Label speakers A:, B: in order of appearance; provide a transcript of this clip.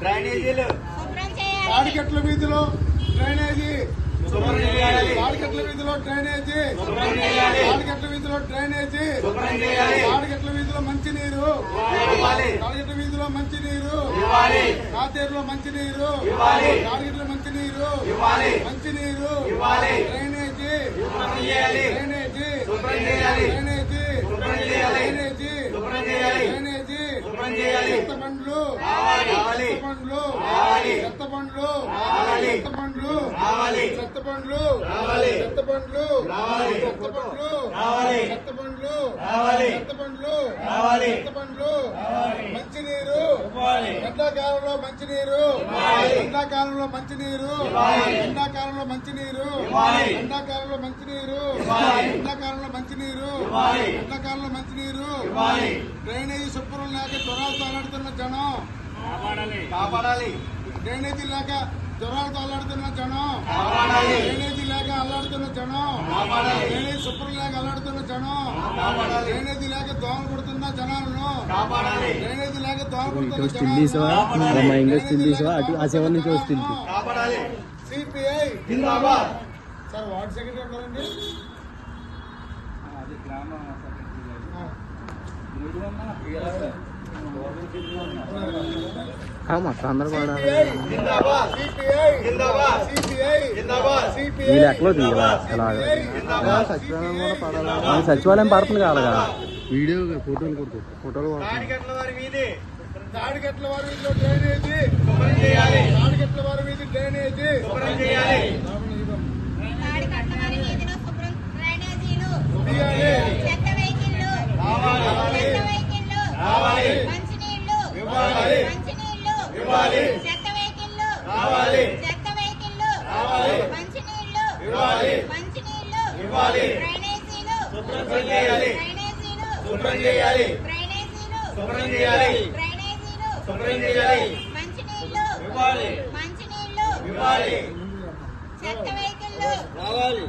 A: డ్రైనేజీలు.
B: మార్కెట్ల వీధిలో డ్రైనేజీ. మార్కెట్ల వీధిలో డ్రైనేజీ. మార్కెట్ల వీధిలో డ్రైనేజీ. మార్కెట్ల వీధిలో మంచినీరు. మార్కెట్ల వీధిలో మంచినీరు. కాతేరులో మంచినీరు. మార్కెట్లో మంచినీరు. మంచినీరు. డ్రైనేజీ
A: కావాలి.
B: బండ్లు
A: కావాలి.
B: చెత్త బండ్లు
A: కావాలి.
B: చెత్త బండ్లు
A: కావాలి.
B: చెత్త బండ్లు
A: కావాలి.
B: చెత్త బండ్లు
A: కావాలి.
B: చెత్త బండ్లు
A: కావాలి.
B: చెత్త బండ్లు
A: కావాలి.
B: చెత్త బండ్లు
A: కావాలి.
B: చెత్త బండ్లు మంచినీరు
A: ఇవ్వాలి.
B: ఎండాకాలంలో
A: ఇవ్వాలి.
B: ఎండాకాలంలో మంచినీరు
A: ఇవ్వాలి.
B: ఎండాకాలంలో మంచినీరు
A: ఇవ్వాలి.
B: ఎండాకాలంలో మంచినీరు
A: ఇవ్వాలి.
B: ఎండాకాలంలో ఎండాకాలంలో మంచినీరు.
A: ఇవ్వాలి.
B: డ్రైనేజీ శుభ్రం లేక జ్వరాలు తలాడుతున్న జనం.
A: కాపాడాలి.
B: డ్రైనేజీ లేక జ్వరాలు తలాడుతున్న జనం.
A: కాపాడాలి.
B: డ్రైనేజీ లేక అల్లాడుతున్న జనం.
A: కాపాడాలి.
B: డ్రైనేజీ శుభ్రం లేక అల్లాడుతున్న జనం.
A: కాపాడాలి.
B: డ్రైనేజీ లేక దోమలు కొడుతున్న జనాలను.
A: కాపాడాలి.
B: డ్రైనేజీ లేక దోమలు
C: ఇటు
B: కొడుతున్న
C: తీసావా? అటు ఆ చివరి నుంచి.
A: కాపాడాలి.
B: సిపిఐ.
A: జిందాబాద్.
B: సార్ వార్డ్ సెక్రటరీ ఉన్నారండి
C: అలాగా. సచివాలయం కూడా పడాలి. సచివాలయం పడుతుంది కాదు కదా. వీడియో ఫోటోలు కొడుతుంది ఫోటోలు
B: డ్రైనేజీ. డ్రైనేజీ.
A: ఇవ్వాలి. శుభ్రం చేయాలి. శుభ్రం చేయాలి. శుభ్రం చేయాలి. శుభ్రం చేయాలి. ఇవ్వాలి. ఇవ్వాలి. రావాలి.